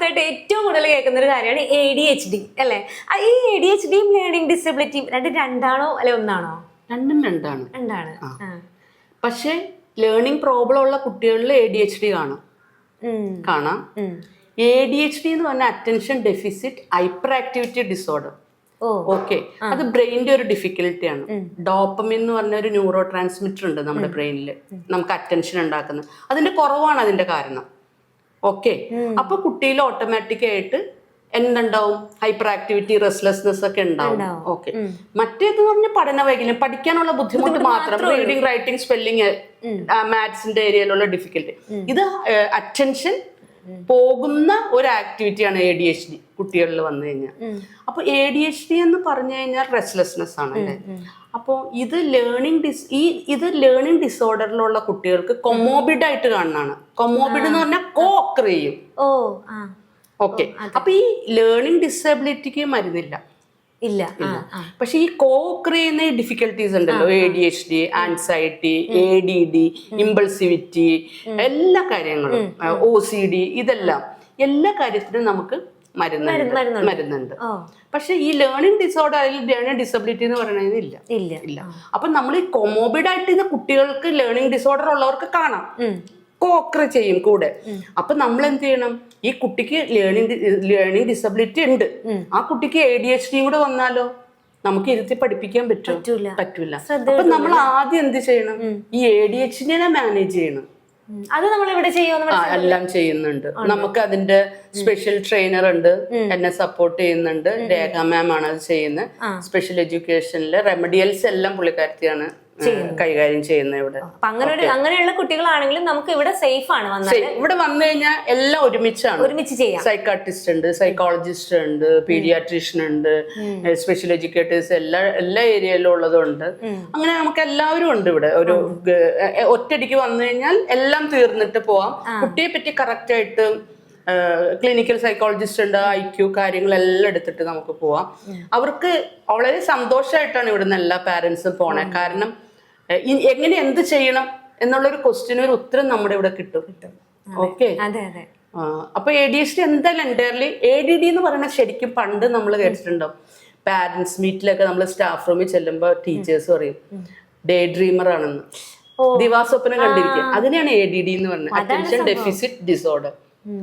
കാലത്തായിട്ട് ഏറ്റവും കൂടുതൽ കേൾക്കുന്ന ഒരു കാര്യമാണ് എ ഡി എച്ച് ഡി അല്ലേ? ഈ എ ഡി എച്ച് ഡിയും ലേണിംഗ് ഡിസബിലിറ്റിയും രണ്ടും രണ്ടാണോ അല്ലെ ഒന്നാണോ? രണ്ടും രണ്ടാണ്. രണ്ടാണ്. പക്ഷേ ലേണിംഗ് പ്രോബ്ലം ഉള്ള കുട്ടികളിൽ എ ഡി എച്ച് ഡി കാണാം. കാണാം. എ ഡി എച്ച് ഡി എന്ന് പറഞ്ഞാൽ attention deficit hyperactivity disorder okay അത് ബ്രെയിനിന്റെ ഒരു ഡിഫിക്കൽട്ടിയാണ് ഡോപ്പമിൻ എന്ന് പറഞ്ഞ ഒരു ന്യൂറോ ട്രാൻസ്മിറ്റർ ഉണ്ട് നമ്മുടെ ബ്രെയിനിൽ. നമുക്ക് അറ്റൻഷൻ ഉണ്ടാക്കുന്നത്. അതിന്റെ കുറവാണ് അതിന്റെ കാരണം. ഓക്കെ അപ്പൊ കുട്ടിയിൽ ഓട്ടോമാറ്റിക് ആയിട്ട് എന്തുണ്ടാവും? ഹൈപ്പർ ആക്ടിവിറ്റി റെസ്ലെസ്നെസ് ഒക്കെ ഉണ്ടാവും. ഓക്കെ മറ്റേത് പറഞ്ഞ പഠന വൈകല്യം. പഠിക്കാനുള്ള ബുദ്ധിമുട്ട് മാത്രം. റീഡിങ് റൈറ്റിംഗ് സ്പെല്ലിങ് മാത്സിന്റെ ഏരിയയിലുള്ള ഡിഫിക്കൽട്ടി ഇത് അറ്റൻഷൻ പോകുന്ന ഒരു ആക്ടിവിറ്റിയാണ് എ ഡി എച്ച് ഡി കുട്ടികളിൽ വന്നു കഴിഞ്ഞാൽ. അപ്പൊ എ ഡി എച്ച് ഡി എന്ന് പറഞ്ഞു കഴിഞ്ഞാൽ റെസ്ലെസ്നെസ് ആണ് അല്ലേ? അപ്പോൾ ഇത് ലേണിംഗ് ഡിസ് ഈ ഇത് ലേണിംഗ് ഡിസോർഡറിലുള്ള കുട്ടികൾക്ക് കൊമോബിഡ് ആയിട്ട് കാണുന്നതാണ്. കൊമോബിഡ് എന്ന് പറഞ്ഞാൽ കോ ഓക്കർ ചെയ്യും ഓക്കെ അപ്പൊ ഈ ലേണിംഗ് ഡിസബിലിറ്റിക്ക് മരുന്നില്ല. ഇല്ല. പക്ഷെ ഈ കോ ക്രിയുന്ന ചെയ്യുന്ന ഡിഫിക്കൽട്ടീസ് ഉണ്ടല്ലോ A D H D anxiety A D D impulsivity എല്ലാ കാര്യങ്ങളും. ഒ സി ഡി ഇതെല്ലാം. എല്ലാ കാര്യത്തിനും നമുക്ക് മരുന്നുണ്ട്. മരുന്നുണ്ട്. മരുന്നുണ്ട് പക്ഷെ ഈ ലേണിംഗ് ഡിസോർഡർ അല്ലെങ്കിൽ ലേണിംഗ് ഡിസബിലിറ്റി എന്ന് പറയുന്നത് ഇല്ല. ഇല്ല. ഇല്ല. അപ്പൊ നമ്മൾ ഈ കൊമോബിഡ് ആയിട്ട് ഇത് കുട്ടികൾക്ക് ലേണിംഗ് ഡിസോർഡർ ഉള്ളവർക്ക് കാണാം. കോക്കർ ചെയ്യും കൂടെ. അപ്പൊ നമ്മൾ എന്ത് ചെയ്യണം? ഈ കുട്ടിക്ക് ലേണിംഗ് ലേണിംഗ് ഡിസബിലിറ്റി ഉണ്ട്. ആ കുട്ടിക്ക് എ ഡി എച്ച് ഡിയും കൂടെ വന്നാലോ? നമുക്ക് ഇരുത്തി പഠിപ്പിക്കാൻ പറ്റും പറ്റൂല. അപ്പൊ നമ്മൾ ആദ്യം എന്ത് ചെയ്യണം? ഈ എ ഡി എച്ച് ഡിനെ മാനേജ് ചെയ്യണം. അത് നമ്മൾ ഇവിടെ എല്ലാം ചെയ്യുന്നുണ്ട്. നമുക്ക് അതിന്റെ സ്പെഷ്യൽ ട്രെയിനർ ഉണ്ട്. എന്നെ സപ്പോർട്ട് ചെയ്യുന്നുണ്ട്. രേഖ മാം ആണ് അത് ചെയ്യുന്നത്. സ്പെഷ്യൽ എഡ്യൂക്കേഷനിലെ റെമഡിയൽസ് എല്ലാം പുള്ളിക്കാരത്തിയാണ് കൈകാര്യം ചെയ്യുന്നത് ഇവിടെ. അങ്ങനെ ഒരു അങ്ങനെയുള്ള കുട്ടികളാണെങ്കിലും നമുക്ക് ഇവിടെ സേഫ് ആണ് വന്നത്. ഇവിടെ വന്നു കഴിഞ്ഞാൽ എല്ലാം ഒരുമിച്ചാണ്. ഒരുമിച്ച് ചെയ്യാം. സൈക്കാട്രിസ്റ്റ് ഉണ്ട് സൈക്കോളജിസ്റ്റ് ഉണ്ട് പീഡിയാട്രീഷ്യൻ ഉണ്ട് സ്പെഷ്യൽ എഡ്യൂക്കേറ്റേഴ്സ് എല്ലാ എല്ലാ ഏരിയയിലും ഉള്ളതുണ്ട്. അങ്ങനെ നമുക്ക് എല്ലാവരും ഉണ്ട് ഇവിടെ. ഒരു ഒറ്റടിക്ക് വന്നു കഴിഞ്ഞാൽ എല്ലാം തീർന്നിട്ട് പോവാം. കുട്ടിയെ പറ്റി കറക്റ്റ് ആയിട്ട് ക്ലിനിക്കൽ സൈക്കോളജിസ്റ്റ് ഉണ്ട് ഐ ക്യു കാര്യങ്ങളെല്ലാം എടുത്തിട്ട് നമുക്ക് പോവാം. അവർക്ക് വളരെ സന്തോഷമായിട്ടാണ് ഇവിടുന്ന് എല്ലാ പാരൻസും പോണേ. കാരണം എങ്ങനെ എന്ത് ചെയ്യണം എന്നുള്ള ഒരു ക്വസ്റ്റ്യന് ഒരു ഉത്തരം നമ്മുടെ ഇവിടെ കിട്ടും. ഓക്കെ? അപ്പൊ എ ഡി എച്ച് ഡി എന്തായാലും എന്റയർലി എ ഡി ഡി എന്ന് പറയുന്നത് ശരിക്കും പണ്ട് നമ്മൾ കേട്ടിട്ടുണ്ടാവും. പാരന്റ്സ് മീറ്റിലൊക്കെ നമ്മൾ സ്റ്റാഫ് റൂമിൽ ചെല്ലുമ്പോൾ ടീച്ചേഴ്സ് പറയും ഡേ ഡ്രീമർ ആണെന്ന്. ദിവാസ്വപ്നം കണ്ടിരിക്കുക അതിനെയാണ് എ ഡി ഡി എന്ന് പറഞ്ഞത്. അറ്റൻഷൻ ഡെഫിസിറ്റ് ഡിസോർഡർ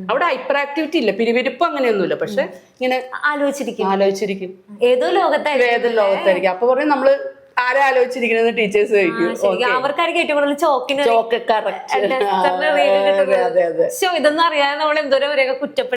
അവിടെ ഹൈപ്പർ ആക്ടിവിറ്റി ഇല്ല. പിരിവിരിപ്പ് അങ്ങനെയൊന്നുമില്ല. പക്ഷെ ഇങ്ങനെ ആലോചിച്ചിരിക്കും. ആലോചിച്ചിരിക്കും. ഏതോ ലോകത്തായിരിക്കും. ഏതോ ലോകത്തായിരിക്കും. അപ്പൊ പറയും നമ്മൾ ആരെ ആലോചിച്ചിരിക്കുന്നത് ടീച്ചേഴ്സ് ശരിക്കും അവർക്കായിരിക്കും ഏറ്റവും കൂടുതൽ ചോക്കിന് ചോക്ക് കറക്റ്റ് ഇതൊന്നും അറിയാതെ നമ്മൾ എന്തോരം വരെയൊക്കെ കുറ്റപ്പെടുത്തി